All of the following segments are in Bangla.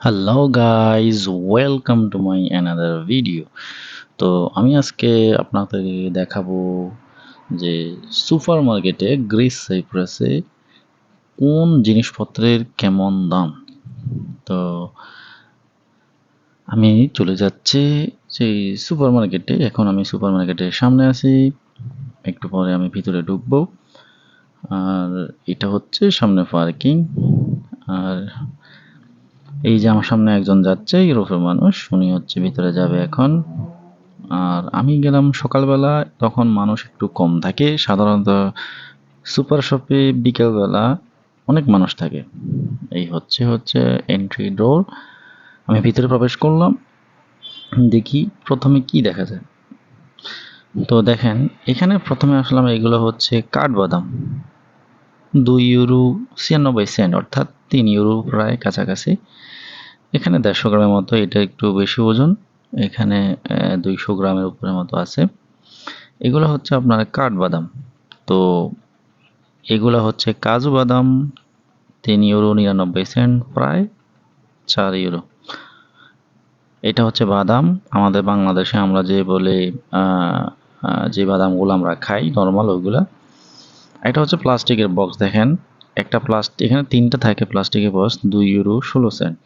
Hello guys welcome to my another video তো আমি আজকে আপনাদের দেখাবো যে সুপার মার্কেটে গ্রিস সাইপ্রাসে কোন জিনিসপত্রের কেমন দাম। তো আমি চলে যাচ্ছি সেই সুপার মার্কেটে এখন আমি সুপার মার্কেটের সামনে আছি। একটু পরে আমি ভিতরে ঢুকবো। আর এটা হচ্ছে সামনে পার্কিং। আর এই যে আমার সামনে একজন যাচ্ছে, ইউরোপের মানুষ, উনি হচ্ছে ভিতরে যাবে এখন। আর আমি গেলাম সকালবেলা, তখন মানুষ একটু কম থাকে। সাধারণত সুপার শপে বিকেলবেলা অনেক মানুষ থাকে। এই হচ্ছে হচ্ছে এন্ট্রি ডোর আমি ভিতরে প্রবেশ করলাম, দেখি প্রথমে কি দেখা যায়। তো দেখেন, এখানে প্রথমে আসলাম, এগুলো হচ্ছে কাঠবাদাম। দুই ইউরো ছিয়ানব্বই সেন্ট অর্থাৎ তিন ইউরো প্রায় কাছাকাছি। এখানে দেড়শো গ্রামের মতো, এটা একটু বেশি ওজন। এখানে দুইশো গ্রামের উপরের মতো আছে। এগুলো হচ্ছে আপনার কাঠবাদাম তো এগুলো হচ্ছে কাজু বাদাম, তিন ইউরো নিরানব্বই সেন্ট প্রায়, চার ইউরো। এটা হচ্ছে বাদাম। আমাদের বাংলাদেশে আমরা যে বলে যে বাদামগুলো আমরা খাই, নর্মাল ওইগুলা, এটা হচ্ছে প্লাস্টিকের বক্স দেখেন। একটা প্লাস্টিক, এখানে তিনটা থাকে প্লাস্টিকের বক্স, দুই ইউরো ষোলো সেন্ট।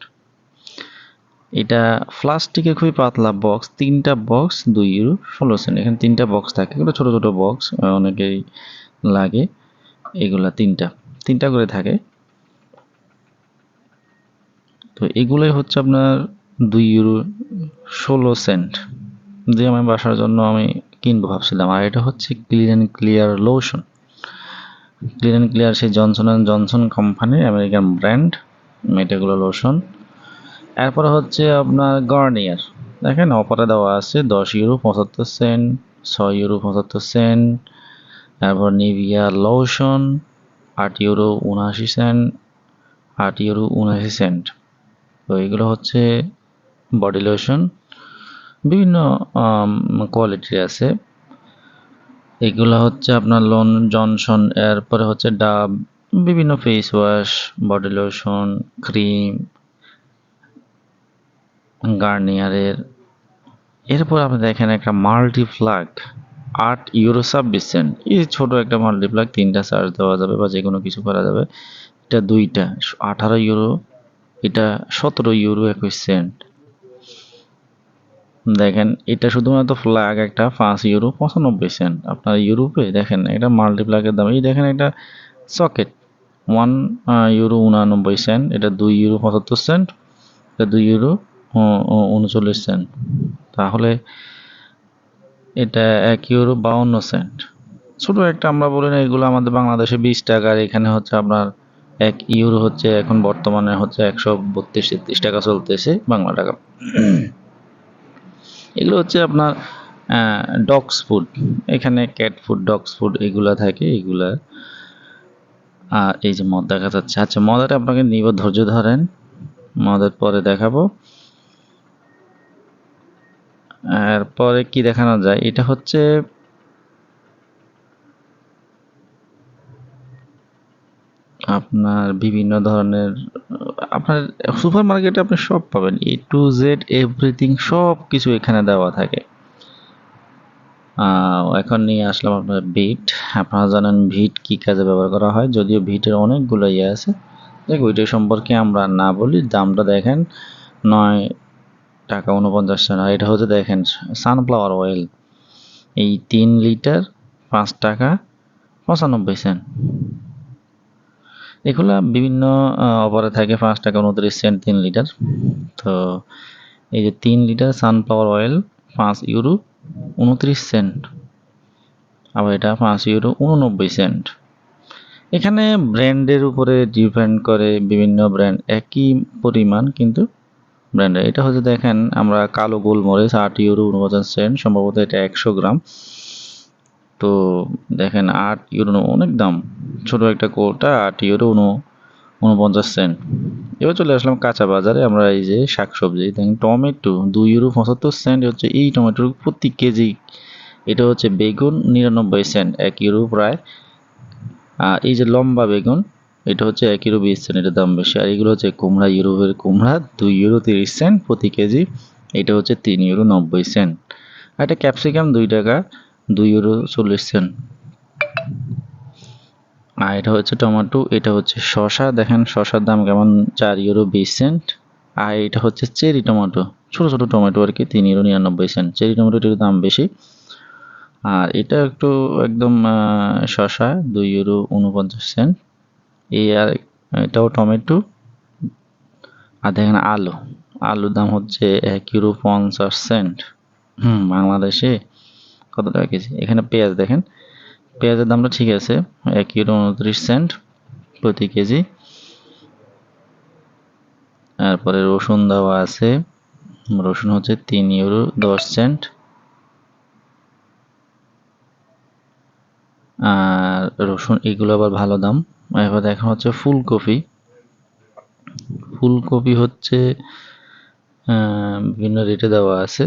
এটা প্লাস্টিকের খুবই পাতলা বক্স তিনটা বক্স দুই ইউরো ষোলো সেন্ট এখানে তিনটা বক্স থাকে। এগুলো ছোটো ছোটো বক্স অনেকেই লাগে। এগুলা তিনটা তিনটা করে থাকে। তো এগুলোই হচ্ছে আপনার দুই ইউরো ষোলো সেন্ট দিয়ে আমি বাসার জন্য আমি কিনবো ভাবছিলাম। আর এটা হচ্ছে clean and clear lotion clean and clear সেই জনসন অ্যান্ড জনসন কোম্পানির আমেরিকান ব্র্যান্ড এটাগুলো লোশন এরপরে হচ্ছে আপনার গার্নিয়ার। দেখেন অপারে দেওয়া আছে দশ ইউরো পঁচাত্তর সেন্ট, ছয় ইউরো পঁচাত্তর সেন্ট, তারপর নিভিয়া লোশন, আট ইউরো উনআশি সেন্ট, আট ইউরো উনআশি সেন্ট। তো এগুলো হচ্ছে বডি লোশন। বিভিন্ন কোয়ালিটির আছে। এগুলো হচ্ছে আপনার লন জনসন, এরপরে হচ্ছে ডাব, বিভিন্ন face wash, body lotion, cream গার্নিয়ারের। এরপর আপনি দেখেন একটা মাল্টিপ্লাগ, আট ইউরো ছাব্বিশ সেন্ট। এই ছোটো একটা মাল্টিপ্লাগ, তিনটা চার্জ দেওয়া যাবে বা যে কোনো কিছু করা যাবে। এটা দুইটা, আঠারো ইউরো, এটা সতেরো ইউরো একুশ সেন্ট। দেখেন, এটা শুধুমাত্র ফ্ল্যাগ একটা, পাঁচ ইউরো পঁচানব্বই সেন্ট। আপনার ইউরোপে দেখেন, এটা মাল্টিপ্লাগের দাম। এই দেখেন একটা সকেট, ওয়ান ইউরো উনানব্বই সেন্ট। এটা দুই ইউরো পঁচাত্তর সেন্ট। এটা দুই ইউরো উনচল্লিশ সেন্ট তাহলে এটা এক ইউরো বাউন্ন সেন্ট ছোট একটা আমরা বলি না এগুলো আমাদের বাংলাদেশে বিশ টাকার, এখানে হচ্ছে আপনার এক ইউরো হচ্ছে এখন বর্তমানে হচ্ছে একশো বত্রিশ, তেত্রিশ টাকা চলতেছে বাংলা টাকা। এগুলো হচ্ছে আপনার ডগস ফুড এখানে ক্যাট ফুড ডগস ফুড এগুলা থাকে, এগুলা। আর এই যে মদ দেখা যাচ্ছে। আচ্ছা মদাটা আপনাকে নিব, ধৈর্য ধরেন। মদের পরে দেখাবো। এরপরে কি দেখানো যায়? এটা হচ্ছে আপনার বিভিন্ন ধরনের, আপনার সুপার মার্কেটে আপনি সব পাবেন। এ টু জেড এভরিথিং সব কিছু এখানে দেওয়া থাকে। এখন নিয়ে আসলাম আপনার ভিট। আপনারা জানেন ভিট কি কাজে ব্যবহার করা হয়। যদিও ভিটের অনেকগুলো ইয়ে আছে। দেখ ওইটা সম্পর্কে আমরা না বলি, দামটা দেখেন নয় টাকা উনপঞ্চাশ আর এটা হচ্ছে দেখেন সানফ্লাওয়ার অয়েল এই তিন লিটার পাঁচ টাকা পঁচানব্বই সেন্ট এগুলা বিভিন্ন অফারে থাকে, পাঁচ টাকা উনত্রিশ সেন্ট তিন লিটার। তো এই যে তিন লিটার সানফ্লাওয়ার অয়েল পাঁচ ইউরো উনত্রিশ সেন্ট আবার এটা পাঁচ ইউরো উননব্বই সেন্ট এখানে ব্র্যান্ডের উপরে ডিপেন্ড করে বিভিন্ন ব্র্যান্ড একই পরিমাণ, কিন্তু ব্র্যান্ডের এটা হচ্ছে দেখেন আমরা কালো গোলমরিচ, আট ইউরো উনপঞ্চাশ সেন্ট, সম্ভবত এটা একশো গ্রাম। তো দেখেন আট ইউরো অনেক দাম। ছোট একটা কোটা আট ইউরো উন উনপঞ্চাশ সেন্ট। এবার চলে আসলাম কাঁচা বাজারে। আমরা এই যে শাকসবজি, দেখেন টমেটো দুই ইউরো পঁচাত্তর সেন্ট। হচ্ছে এই টমেটোর প্রতি কেজি। এটা হচ্ছে বেগুন নিরানব্বই সেন্ট, এক ইউরো প্রায়। আর এই যে লম্বা বেগুন এটা হচ্ছে এক ইউরো বিশ সেন্ট এটার দাম বেশি। আর এগুলো হচ্ছে কুমড়া, ইউরোপের কুমড়া, দুই ইউরো তিরিশ সেন্ট প্রতি কেজি। এটা হচ্ছে তিন ইউরো নব্বই সেন্ট। আর এটা ক্যাপসিকাম দুই টাকা, দুই ইউরো চল্লিশ সেন্ট। আর এটা হচ্ছে টমেটো, এটা হচ্ছে শশা দেখেন শশার দাম কেমন? চার ইউরো বিশ সেন্ট। আর এটা হচ্ছে চেরি টমেটো, ছোটো ছোটো টমেটো আর কি, তিন ইউরো নিরানব্বই সেন্ট। চেরি টমেটোটির দাম বেশি। আর এটা একটু একদম শশা দুই ইউরো উনপঞ্চাশ সেন্ট। এই আর এটাও টমেটো আর দেখেন আলু। আলুর দাম হচ্ছে এক ইউরো পঞ্চাশ সেন্ট হুম, বাংলাদেশে কত টাকা কেজি? এখানে পেঁয়াজ দেখেন। পেঁয়াজের দামটা ঠিক আছে, এক ইউরো উনত্রিশ সেন্ট প্রতি কেজি। তারপরে রসুন দেওয়া আছে, রসুন হচ্ছে তিন ইউরো দশ সেন্ট রসুন, এগুলো আবার ভালো দাম। এবার দেখা হচ্ছে ফুলকপি। ফুলকপি হচ্ছে বিভিন্ন রেটে দেওয়া আছে।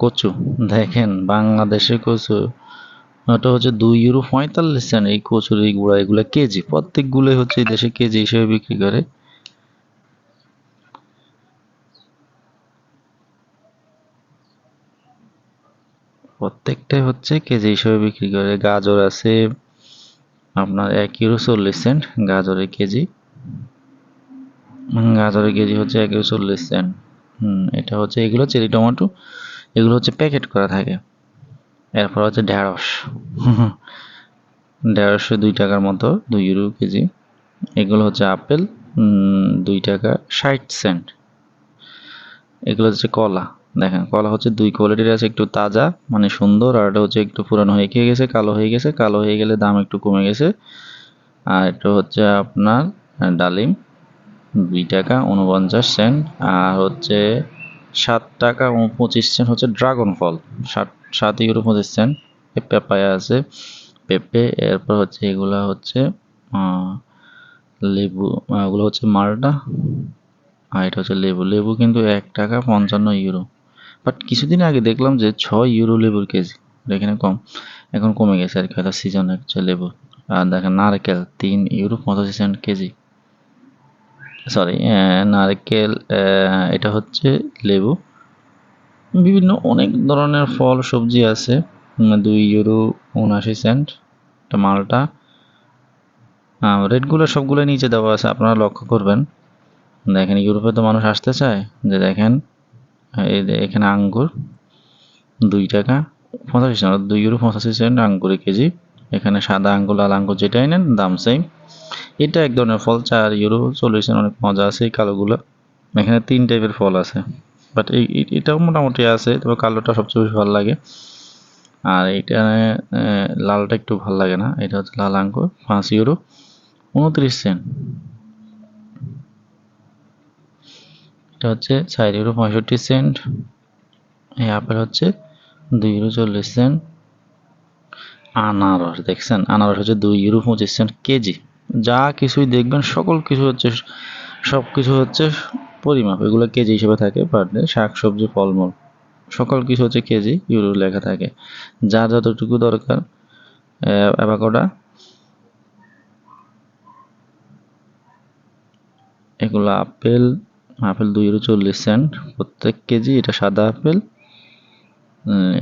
কচু। দেখেন, বাংলাদেশে কচু ওটা হচ্ছে দুই ইউরো পঁয়তাল্লিশ সেন্ট এই কচুর এই গুঁড়া, এগুলো কেজি। প্রত্যেকগুলোই হচ্ছে এই দেশে কেজি হিসেবে বিক্রি করে। প্রত্যেকটাই হচ্ছে কেজি হিসেবে বিক্রি করে। গাজর আছে আপনার এক ইউরো চল্লিশ সেন্ট, গাজরের কেজি। গাজরের কেজি হচ্ছে এক ইউরো চল্লিশ সেন্ট। হুম, এটা হচ্ছে, এগুলো চেরি টমেটো, এগুলো হচ্ছে প্যাকেট করা থাকে। এরপর হচ্ছে ঢ্যাঁড়স ঢ্যাঁড়শো দুই টাকার মতো, দুই ইউরো কেজি। এগুলো হচ্ছে আপেল দুই টাকা ষাট সেন্ট। এগুলো হচ্ছে কলা। দেখেন, কলা হচ্ছে দুই কোয়ালিটির আছে, একটু তাজা মানে সুন্দর, আর এটা হচ্ছে একটু পুরানো হয়ে খেয়ে গেছে, কালো হয়ে গেছে, কালো হয়ে গেলে দাম একটু কমে গেছে। আর এটা হচ্ছে আপনার ডালিম, দুই টাকা উনপঞ্চাশ সেন্ট আর হচ্ছে সাত টাকা পঁচিশ সেন্ট হচ্ছে ড্রাগন ফল, সাত সাত ইউরো পঁচিশ সেন্ট পেপায়া আছে, পেঁপে, এরপর হচ্ছে এগুলা হচ্ছে লেবু এগুলো হচ্ছে মালটা, আর এটা হচ্ছে লেবু লেবু কিন্তু এক টাকা পঞ্চান্ন ইউরো বাট কিছুদিন আগে দেখলাম যে ছয় ইউরো লেবুর কেজি এখানে কম। এখন কমে গেছে আর কি হয়তো সিজন হচ্ছে লেবু আর দেখেন নারকেল, তিন ইউরো পঁচাশি সেন্ট কেজি। সরি নারকেল এটা হচ্ছে লেবু। বিভিন্ন অনেক ধরনের ফল, সবজি আছে। দুই ইউরো উনআশি সেন্ট এটা মালটা। রেটগুলো সবগুলো নিচে দেওয়া আছে, আপনারা লক্ষ্য করবেন। দেখেন ইউরোপে তো মানুষ আসতে চায়। যে দেখেন এখানে আঙ্গুর, দুই টাকা, পঁচাশি সেন্ট দুই ইউরো পঁচাশি সেন্ট আঙ্গুরের কেজি। এখানে সাদা আঙ্গুর, লাল আঙ্গুর যেটাই নেন, দাম সেম এটা এক ধরনের ফল, চার ইউরো চল্লিশ সেন্ট অনেক মজা আছে এই কালোগুলো। এখানে তিন টাইপের ফল আছে। বাট এই এটাও মোটামুটি আছে, তবে কালোটা সবচেয়ে বেশি ভালো লাগে। আর এটা লালটা একটু ভালো লাগে না। এটা হচ্ছে লাল আঙ্গুর, পাঁচ ইউরো উনত্রিশ সেন্ট এটা হচ্ছে চার ইউরো পঁয়ষট্টি সেন্ট এই আপেল হচ্ছে দুই ইউরো চল্লিশ সেন্ট আনারস, দেখছেন? আনারস হচ্ছে দুই ইউরো পঁচিশ সেন্ট কেজি। যা কিছুই দেখবেন, সকল কিছু হচ্ছে সব কিছু হচ্ছে পরিমাপ। এগুলো কেজি হিসেবে থাকে পার ডে শাক, সবজি, ফলমূল। সকল কিছু হচ্ছে কেজি ইউরো লেখা থাকে। যার যতটুকু দরকার অ্যাভাকোডা এগুলো আপেল আপেল দুই ইউরো চল্লিশ সেন্ট প্রত্যেক কেজি এটা সাদা আপেল।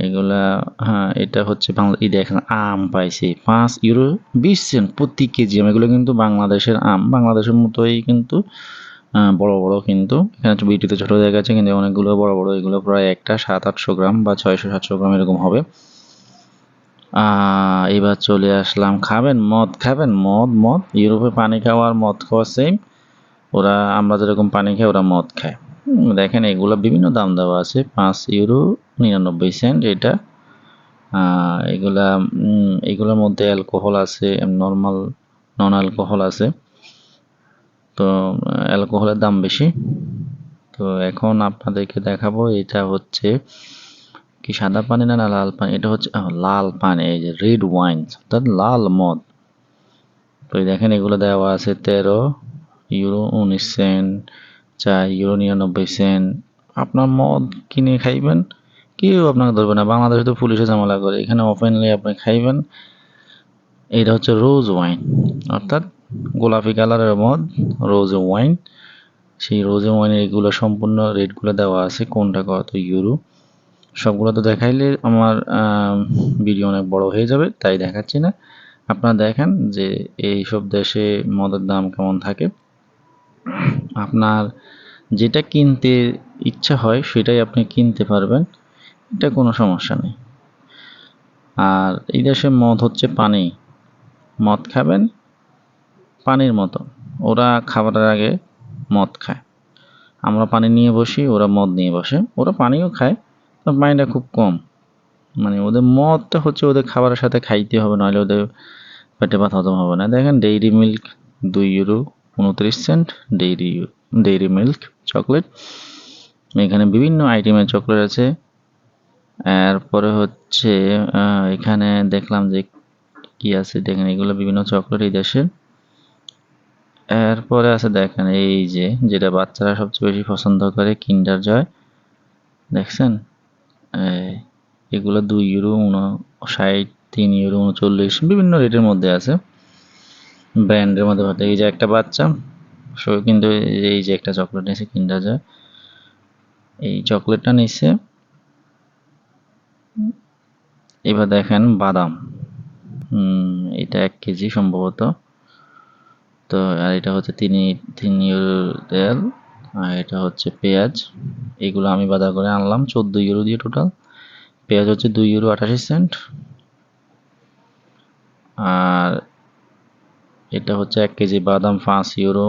এগুলা হ্যাঁ এটা হচ্ছে বাংলা এই দেখেন, আম পাইছি। পাঁচ ইউরো বিশ সেন্ট প্রতি কেজি আম। এগুলো কিন্তু বাংলাদেশের আম। বাংলাদেশের মতোই কিন্তু বড় বড় কিন্তু। এখানে বিটিতে ছোটো জায়গা আছে, কিন্তু অনেকগুলো বড় বড়, এগুলো প্রায় একটা সাত আটশো গ্রাম বা ছয়শো সাতশো গ্রাম এরকম হবে। এবার চলে আসলাম। খাবেন মদ খাবেন মদ মদ। ইউরোপে পানি খাওয়ার মদ খাওয়া সেম ওরা, আমরা যেরকম পানি খাই, ওরা মদ খায়। দেখেন এগুলো বিভিন্ন দাম দেওয়া আছে, পাঁচ ইউরো নিরানব্বই সেন্ট এটা। এগুলা এগুলোর মধ্যে অ্যালকোহল আছে নর্মাল নন অ্যালকোহল আছে। তো, অ্যালকোহলের দাম বেশি। তো এখন আপনাদেরকে দেখাবো, এটা হচ্ছে কি সাদা পানি না লাল পানি? এটা হচ্ছে লাল পানি, এই যে রেড ওয়াইন, অর্থাৎ লাল মদ। তো দেখেন এগুলো দেওয়া আছে তেরো ইউরো উনিশ সেন্ট চার ইউরো নিরানব্বই সেন্ট। আপনার মদ কিনে খাইবেন? কেউ আপনাকে ধরবে না। বাংলাদেশে তো পুলিশে ঝামেলা করে। এখানে ওপেনলি আপনি খাইবেন। এটা হচ্ছে রোজ ওয়াইন অর্থাৎ গোলাপি কালারের মদ রোজ ওয়াইন সেই রোজ ওয়াইনের এগুলো সম্পূর্ণ রেটগুলো দেওয়া আছে। কোনটা কত ইউরো সবগুলো তো দেখাইলে আমার ভিডিও অনেক বড় হয়ে যাবে, তাই দেখাচ্ছি না। আপনারা দেখেন যে এই সব দেশে মদের দাম কেমন থাকে। আপনার যেটা কিনতে ইচ্ছা হয় সেটাই আপনি কিনতে পারবেন, এটা কোনো সমস্যা নেই। আর এই দেশে মদ হচ্ছে পানি। মদ খাবেন, পানির মতো। ওরা খাবারের আগে মদ খায়। আমরা পানি নিয়ে বসি, ওরা মদ নিয়ে বসে। ওরা পানিও খায় পানিটা খুব কম। মানে ওদের মদটা হচ্ছে ওদের খাবারের সাথে খাইতে হবে, নাহলে ওদের পেটে ব্যথা হজম হবে না। দেখেন ডেইরি মিল্ক দুই ইউরো উনত্রিশ cent, dairy dairy milk, chocolate. এখানে বিভিন্ন আইটেমের চকলেট আছে। এরপরে হচ্ছে এখানে দেখলাম যে কি আছে, দেখেন এগুলো বিভিন্ন চকলেট এই দেশের। এরপরে আছে, দেখেন এই যে, যেটা বাচ্চারা সবচেয়ে বেশি পছন্দ করে, কিন্ডার জয়। দেখছেন? এগুলো দুই ইউরো ষাট তিন ইউরো উনচল্লিশ বিভিন্ন রেটের মধ্যে আছে। ব্র্যান্ডের মধ্যে হতে এই যে একটা বাচ্চা, সো কিন্তু এই যে একটা চকলেট নিয়েছে কিন্ডার জয় এই চকলেটটা নিচ্ছে এবার দেখেন বাদাম। এটা এক কেজি সম্ভবত। তো, আর এটা হচ্ছে তিন তিন ইউরো তেল আর এটা হচ্ছে পেঁয়াজ। এগুলো আমি বাজার করে আনলাম, চোদ্দ ইউরো দিয়ে টোটাল পেঁয়াজ হচ্ছে দুই ইউরো আঠাশি সেন্ট। আর এটা হচ্ছে এক কেজি বাদাম পাঁচ ইউরো।